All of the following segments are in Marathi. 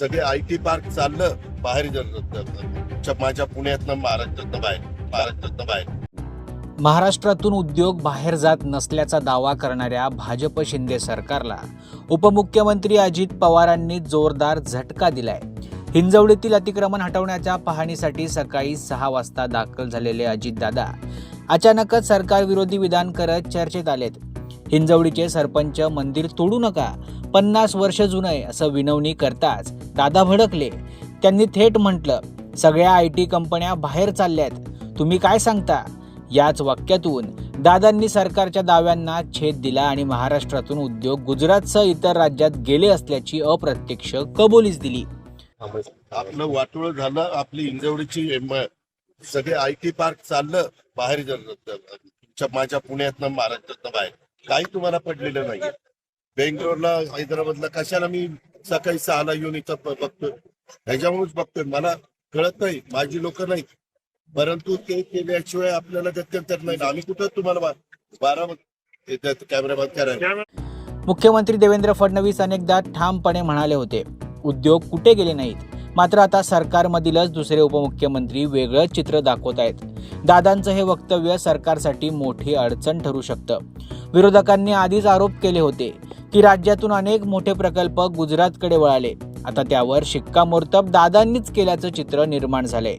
सगळे आय टी पार्क चाललं बाहेर जर माझ्या पुण्यातनं महाराष्ट्रातनं बाहेर महाराष्ट्रातनं बाहेर. महाराष्ट्रातून उद्योग बाहेर जात नसल्याचा दावा करणाऱ्या भाजप शिंदे सरकारला उपमुख्यमंत्री अजित पवारांनी जोरदार झटका दिलाय. हिंजवडीतील अतिक्रमण हटवण्याच्या पाहणीसाठी सकाळी सहा वाजता दाखल झालेले अजितदादा अचानकच सरकारविरोधी विधान करत चर्चेत आलेत. हिंजवडीचे सरपंच मंदिर तोडू नका पन्नास वर्ष जुनं आहे असं विनवणी करताच दादा भडकले. त्यांनी थेट म्हटलं सगळ्या आय टी कंपन्या बाहेर चालल्यात. तुम्ही काय सांगता? याच वाक्यातून दादांनी सरकारच्या दाव्यांना छेद दिला आणि महाराष्ट्रातून उद्योग गुजरातसह इतर राज्यात गेले असल्याची अप्रत्यक्ष कबुलीच दिली. आपलं वाटोळ झालं आपली इंजवडीची सगळे आय टी पार्क चाललं बाहेर माझ्या पुण्यातनं महाराष्ट्रातनं बाहेर. काही तुम्हाला पडलेलं नाहीये. बेंगलोरला हैदराबादला कशाला मी सकाळी सहाला येऊन इथं बघतोय? ह्याच्यामुळेच बघतोय. मला कळत नाही माझी लोक नाहीत. परंतु ते केल्याशिवाय आपल्याला गत्यंतर नाही. आम्ही कुठं तुम्हाला बारा कॅमेरा करायला? मुख्यमंत्री देवेंद्र फडणवीस अनेकदा ठामपणे म्हणाले होते उद्योग कुठे गेले नाहीत? मात्र आता सरकारमधीलच दुसरे उपमुख्यमंत्री वेगळंच चित्र दाखवत आहेत. दादांचं हे वक्तव्य सरकारसाठी मोठी अडचण ठरू शकतं. विरोधकांनी आधीच आरोप केले होते की राज्यातून अनेक मोठे प्रकल्प गुजरातकडे वळाले. आता त्यावर शिक्कामोर्तब दादांनीच केल्याचं चित्र निर्माण झाले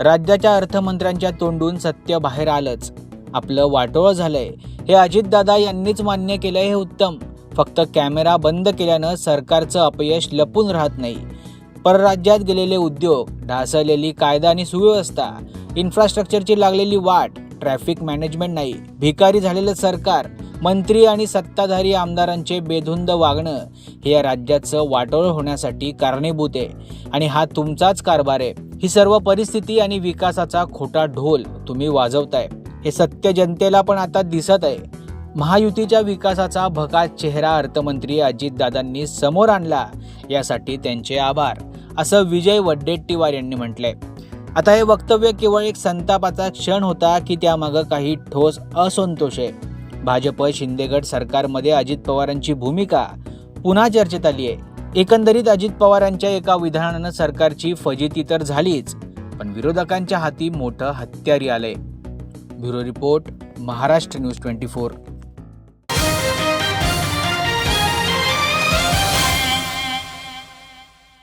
राज्याच्या अर्थमंत्र्यांच्या तोंडून सत्य बाहेर आलंच. आपलं वाटोळं झालंय. हे अजितदादा यांनीच मान्य केलंय हे उत्तम. फक्त कॅमेरा बंद केल्यानं सरकारचं अपयश लपून राहत नाही. परराज्यात गेलेले उद्योग ढासळलेली कायदा आणि सुव्यवस्था इन्फ्रास्ट्रक्चरची लागलेली वाट ट्रॅफिक मॅनेजमेंट नाही भिकारी झालेलं सरकार मंत्री आणि सत्ताधारी आमदारांचे बेधुंद वागणं हे या राज्याचं वाटोळ होण्यासाठी कारणीभूत आहे. आणि हा तुमचाच कारभार आहे. ही सर्व परिस्थिती आणि विकासाचा खोटा ढोल तुम्ही वाजवताय. हे सत्य जनतेला पण आता दिसत आहे. महायुतीच्या विकासाचा भका चेहरा अर्थमंत्री अजितदादांनी समोर आणला यासाठी त्यांचे आभार असं विजय वड्डेट्टीवार यांनी म्हटलंय. आता हे वक्तव्य केवळ एक संतापाचा क्षण होता की त्यामागं काही ठोस असंतोष आहे. भाजप शिंदेगड सरकारमध्ये अजित पवारांची भूमिका पुन्हा चर्चेत आली आहे. एकंदरीत अजित पवारांच्या एका विधानानं सरकारची फजिती तर झालीच पण विरोधकांच्या हाती मोठं हत्यारी आलंय. Bureau report Maharashtra news twenty four.